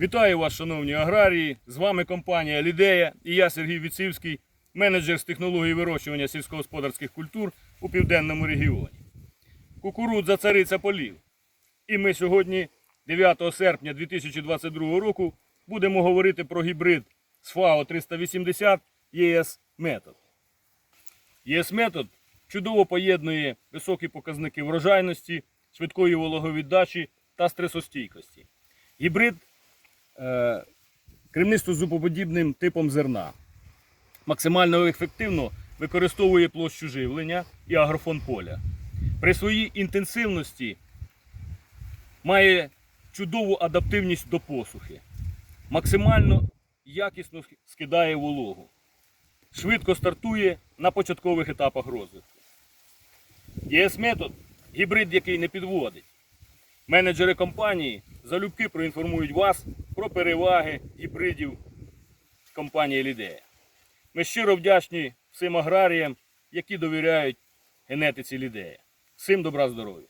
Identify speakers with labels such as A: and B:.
A: Вітаю вас, шановні аграрії! З вами компанія Лідея і я Сергій Віцівський, менеджер з технології вирощування сільськогосподарських культур у південному регіоні. Кукурудза цариця полів. І ми сьогодні, 9 серпня 2022 року, будемо говорити про гібрид з ФАО 380 ЄС метод. ЄС метод чудово поєднує високі показники врожайності, швидкої вологовіддачі та стресостійкості. Гібрид е, кремнисто-зубоподібним типом зерна. Максимально ефективно використовує площу живлення і агрофон поля. При своїй інтенсивності має чудову адаптивність до посухи. Максимально якісно скидає вологу. Швидко стартує на початкових етапах розвитку. ЄС метод гібрид, який не підводить. Менеджери компанії залюбки проінформують вас про переваги гібридів компанії Лідея. Ми щиро вдячні всім аграріям, які довіряють генетиці Лідея. Всім добра здоров'я!